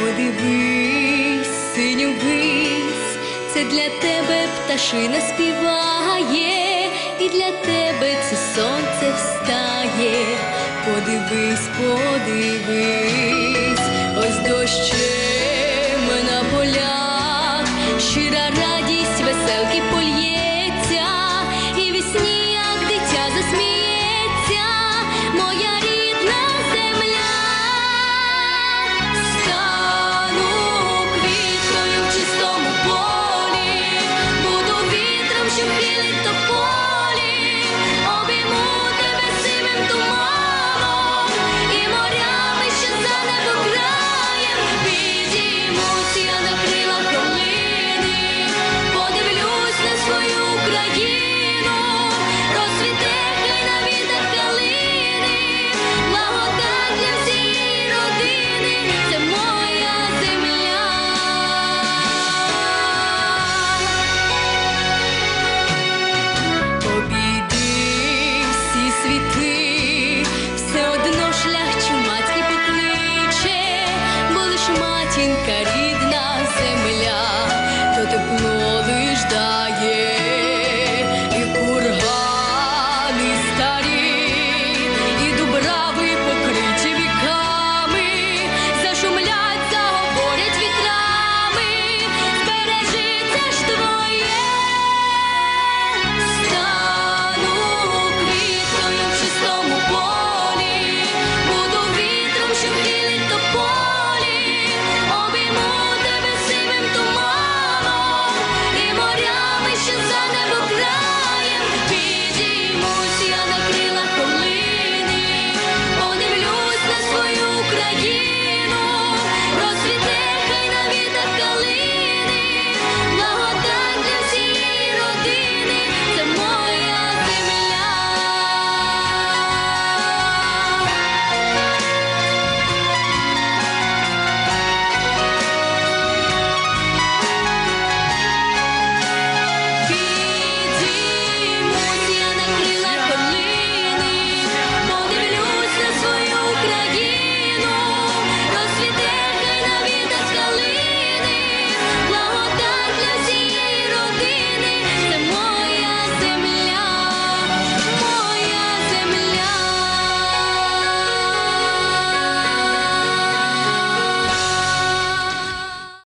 Подивись, синю бись, це для тебе пташина співає, і для тебе це сонце встає. Подивись, подивись, ось дощ. все одно шлях чумацький покличе, бо матінка рідна земля, тепло.